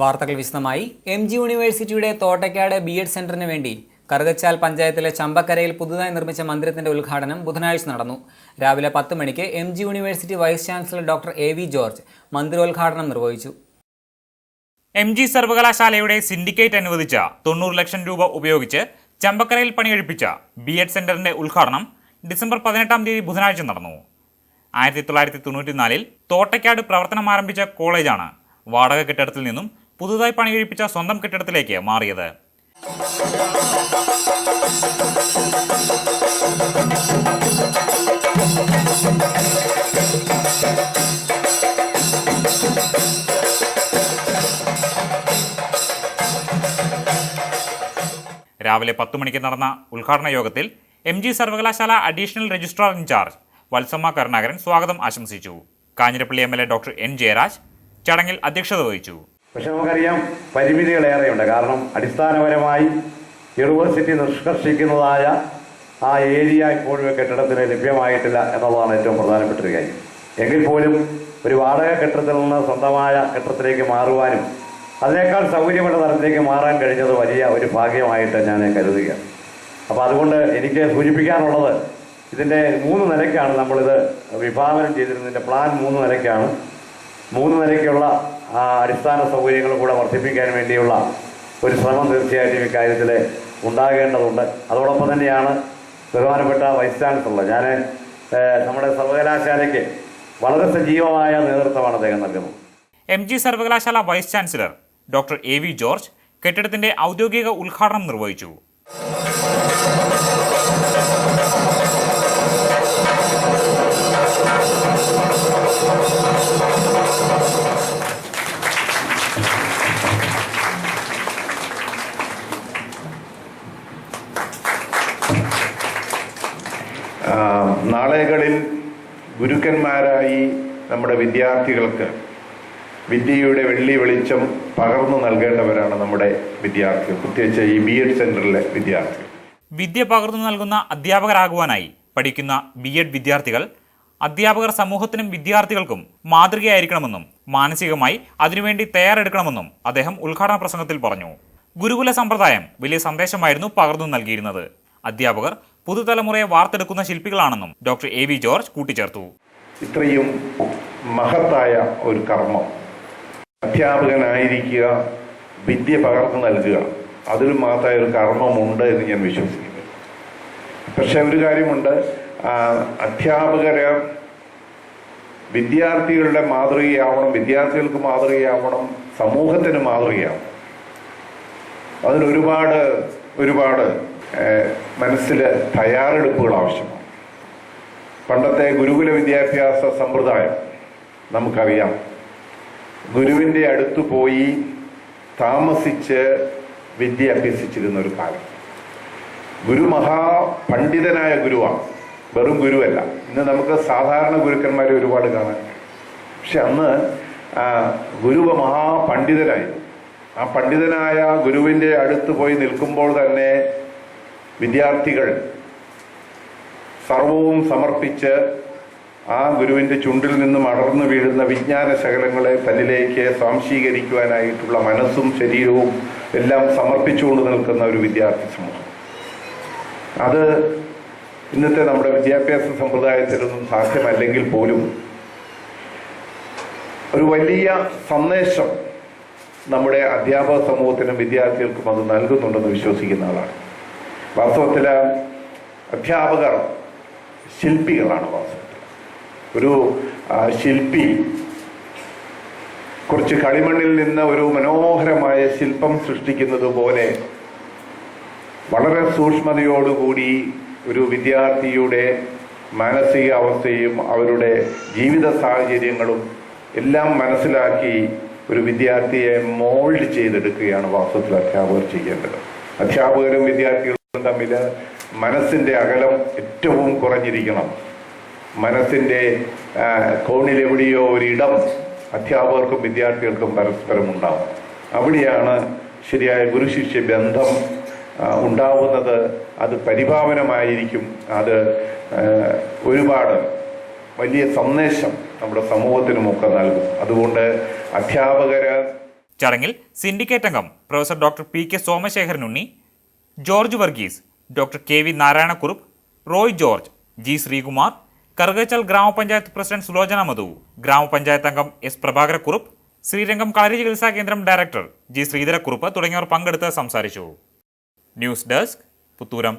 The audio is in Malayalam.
വാർത്തകൾ വിശദമായി. എം ജി യൂണിവേഴ്സിറ്റിയുടെ തോട്ടയ്ക്കാട് ബി എഡ് സെന്ററിന് വേണ്ടി കറുകച്ചാൽ പഞ്ചായത്തിലെ ചമ്പക്കരയിൽ പുതുതായി നിർമ്മിച്ച മന്ദിരത്തിന്റെ ഉദ്ഘാടനം ബുധനാഴ്ച നടന്നു. രാവിലെ പത്ത് മണിക്ക് M G university vice chancellor doctor A V George മന്ദിരോദ്ഘാടനം നിർവഹിച്ചു. എം ജി സർവകലാശാലയുടെ സിൻഡിക്കേറ്റ് അനുവദിച്ച തൊണ്ണൂറ് ലക്ഷം രൂപ ഉപയോഗിച്ച് ചമ്പക്കരയിൽ പണിയെടുപ്പിച്ച ബി എഡ് സെന്ററിന്റെ ഉദ്ഘാടനം ഡിസംബർ പതിനെട്ടാം തീയതി ബുധനാഴ്ച നടന്നു. ആയിരത്തി തൊള്ളായിരത്തി തൊണ്ണൂറ്റിനാലിൽ തോട്ടയ്ക്കാട് പ്രവർത്തനം ആരംഭിച്ച കോളേജാണ് വാടക കെട്ടിടത്തിൽ നിന്നും പുതുതായി പണി കഴിപ്പിച്ച സ്വന്തം കെട്ടിടത്തിലേക്ക് മാറിയത്. രാവിലെ പത്ത് മണിക്ക് നടന്ന ഉദ്ഘാടന യോഗത്തിൽ എം ജി സർവകലാശാല additional registrar in-charge Valsamma Karunakaran സ്വാഗതം ആശംസിച്ചു. Kanjirappally M L A doctor N Jayaraj ചടങ്ങിൽ അധ്യക്ഷത വഹിച്ചു. പക്ഷെ നമുക്കറിയാം പരിമിതികളേറെയുണ്ട് കാരണം അടിസ്ഥാനപരമായി യൂണിവേഴ്സിറ്റി നിഷ്കർഷിക്കുന്നതായ ആ ഏരിയ ഇപ്പോഴും കെട്ടിടത്തിന് ലഭ്യമായിട്ടില്ല എന്നുള്ളതാണ് ഏറ്റവും പ്രധാനപ്പെട്ട ഒരു കാര്യം. എങ്കിൽ പോലും ഒരു വാടക കെട്ടിടത്തിൽ നിന്ന് സ്വന്തമായ കെട്ടിടത്തിലേക്ക് മാറുവാനും അതിനേക്കാൾ സൗകര്യമുള്ള തലത്തിലേക്ക് മാറാൻ കഴിഞ്ഞത് വലിയ ഒരു ഭാഗ്യമായിട്ട് ഞാൻ കരുതുക അപ്പോൾ അതുകൊണ്ട് എനിക്ക് സൂചിപ്പിക്കാനുള്ളത് ഇതിന്റെ മൂന്ന് നിലയ്ക്കാണ് നമ്മളിത് വിഭാവനം ചെയ്തിരുന്നതിന്റെ പ്ലാൻ മൂന്ന് നിലയ്ക്കാണ്. മൂന്ന് നിലയ്ക്കുള്ള ആ, അടിസ്ഥാന സൗകര്യങ്ങൾ കൂടെ വർദ്ധിപ്പിക്കാൻ വേണ്ടിയുള്ള ഒരു ശ്രമം തീർച്ചയായിട്ടും ഇക്കാര്യത്തിൽ ഉണ്ടാകേണ്ടതുണ്ട്. അതോടൊപ്പം തന്നെയാണ് ബഹുമാനപ്പെട്ട വൈസ് ചാൻസലർ ഞാൻ നമ്മുടെ സർവകലാശാലയ്ക്ക് വളരെ സജീവമായ നേതൃത്വമാണ് അദ്ദേഹം നൽകുന്നത്. എം ജി സർവകലാശാല vice chancellor doctor A V George കെട്ടിടത്തിന്റെ ഔദ്യോഗിക ഉദ്ഘാടനം നിർവഹിച്ചു. നാളെകളിൽ ഗുരുക്കന്മാരായി നമ്മുടെ വിദ്യാർത്ഥികൾക്ക് വിദ്യയുടെ വെള്ളി വെളിച്ചം പകർന്നു നൽകേണ്ടവരാണ് നമ്മുടെ വിദ്യാർത്ഥികൾ പ്രത്യേകിച്ച് ഈ ബി എഡ് സെന്ററിലെ വിദ്യാർത്ഥികൾ. വിദ്യ പകർന്നു നൽകുന്ന അധ്യാപകരാകുവാനായി പഠിക്കുന്ന ബി എഡ് വിദ്യാർത്ഥികൾ അധ്യാപകർ സമൂഹത്തിനും വിദ്യാർത്ഥികൾക്കും മാതൃകയായിരിക്കണമെന്നും മാനസികമായി അതിനുവേണ്ടി തയ്യാറെടുക്കണമെന്നും അദ്ദേഹം ഉദ്ഘാടന പ്രസംഗത്തിൽ പറഞ്ഞു. ഗുരുകുല സമ്പ്രദായം വലിയ സന്ദേശമായിരുന്നു പകർന്നു നൽകിയിരുന്നത്. അധ്യാപകർ പുതുതലമുറയെ വാർത്തെടുക്കുന്ന ശില്പികളാണെന്നും ഡോക്ടർ എ വി ജോർജ് കൂട്ടിച്ചേർത്തു. ഇത്രയും മഹത്തായ ഒരു കർമ്മം. അധ്യാപകനായിരിക്കുക വിദ്യ പകർന്നു നൽകുക അതൊരു മഹത്തായ ഒരു കർമ്മമുണ്ട് എന്ന് ഞാൻ വിശ്വസിക്കുന്നു. പക്ഷെ ഒരു കാര്യമുണ്ട് അധ്യാപകരെ വിദ്യാർത്ഥികളുടെ മാതൃകയാവണം വിദ്യാർത്ഥികൾക്ക് മാതൃകയാവണം സമൂഹത്തിന് മാതൃകയാവണം. അതിനൊരുപാട് ഒരുപാട് മനസ്സിൽ തയ്യാറെടുപ്പുകൾ ആവശ്യമാണ്. പണ്ടത്തെ ഗുരുകുല വിദ്യാഭ്യാസ സമ്പ്രദായം നമുക്കറിയാം. ഗുരുവിന്റെ അടുത്ത് പോയി താമസിച്ച് വിദ്യ അഭ്യസിച്ചിരുന്ന ഒരു കാലം. ഗുരു മഹാപണ്ഡിതനായ ഗുരുവാണ്. വെറും ഗുരുവല്ല. ഇന്ന് നമുക്ക് സാധാരണ ഗുരുക്കന്മാരെ ഒരുപാട് കാണാൻ പക്ഷെ അന്ന് ഗുരുവ ഗുരു മഹാപണ്ഡിതനായി ആ പണ്ഡിതനായ ഗുരുവിന്റെ അടുത്ത് പോയി നിൽക്കുമ്പോൾ തന്നെ വിദ്യാർത്ഥികൾ സർവവും സമർപ്പിച്ച് ആ ഗുരുവിന്റെ ചുണ്ടിൽ നിന്നും അടർന്നു വീഴുന്ന വിജ്ഞാന ശകലങ്ങളെ തന്നിലേക്ക് സ്വാംശീകരിക്കുവാനായിട്ടുള്ള മനസ്സും ശരീരവും എല്ലാം സമർപ്പിച്ചുകൊണ്ട് നിൽക്കുന്ന ഒരു വിദ്യാർത്ഥി സമൂഹം. അത് ഇന്നത്തെ നമ്മുടെ വിദ്യാഭ്യാസ സമ്പ്രദായത്തിലൊന്നും സാധ്യമല്ലെങ്കിൽ പോലും ഒരു വലിയ സന്ദേശം നമ്മുടെ അധ്യാപക സമൂഹത്തിനും വിദ്യാർത്ഥികൾക്കും അത് നൽകുന്നുണ്ടെന്ന് വിശ്വസിക്കുന്ന ആളാണ്. വാസ്തവത്തിൽ അധ്യാപകർ ശില്പികളാണ് വാസ്തവത്തിൽ. ഒരു ശില്പി കുറച്ച് കളിമണ്ണിൽ നിന്ന് ഒരു മനോഹരമായ ശില്പം സൃഷ്ടിക്കുന്നത് പോലെ വളരെ സൂക്ഷ്മതയോടുകൂടി ഒരു വിദ്യാർത്ഥിയുടെ മാനസിക അവസ്ഥയും അവരുടെ ജീവിത സാഹചര്യങ്ങളും എല്ലാം മനസ്സിലാക്കി ഒരു വിദ്യാർത്ഥിയെ മോൾഡ് ചെയ്തെടുക്കുകയാണ് വാസ്തവത്തിൽ അധ്യാപകർ ചെയ്യേണ്ടത്. അധ്യാപകരും വിദ്യാർത്ഥികളും തമ്മിൽ മനസ്സിന്റെ അകലം ഏറ്റവും കുറഞ്ഞിരിക്കണം. മനസ്സിന്റെ കോണിലെവിടെയോ ഒരിടം അധ്യാപകർക്കും വിദ്യാർത്ഥികൾക്കും പരസ്പരം ഉണ്ടാവും അവിടെയാണ് ശരിയായ ഗുരുശിഷ്യ ബന്ധം ഉണ്ടാവുന്നത്. അത് പരിഭാവനമായിരിക്കും. അത് ഒരുപാട് വലിയ സന്ദേശം നമ്മുടെ സമൂഹത്തിനുമൊക്കെ നൽകും. അതുകൊണ്ട് അധ്യാപകര് ചടങ്ങിൽ സിൻഡിക്കേറ്റ് അംഗം professor doctor P K Somasekharan Unni George Varghese doctor K V Narayanakurup Roy George G Sreekumar Karukachal ഗ്രാമപഞ്ചായത്ത് പ്രസിഡന്റ് സുലോചന മധു ഗ്രാമപഞ്ചായത്ത് അംഗം എസ് പ്രഭാകരക്കുറുപ്പ് ശ്രീരംഗം കളരി ചികിത്സാ കേന്ദ്രം ഡയറക്ടർ ജി ശ്രീധരക്കുറുപ്പ് തുടങ്ങിയവർ പങ്കെടുത്ത് സംസാരിച്ചു. News desk Puthooram.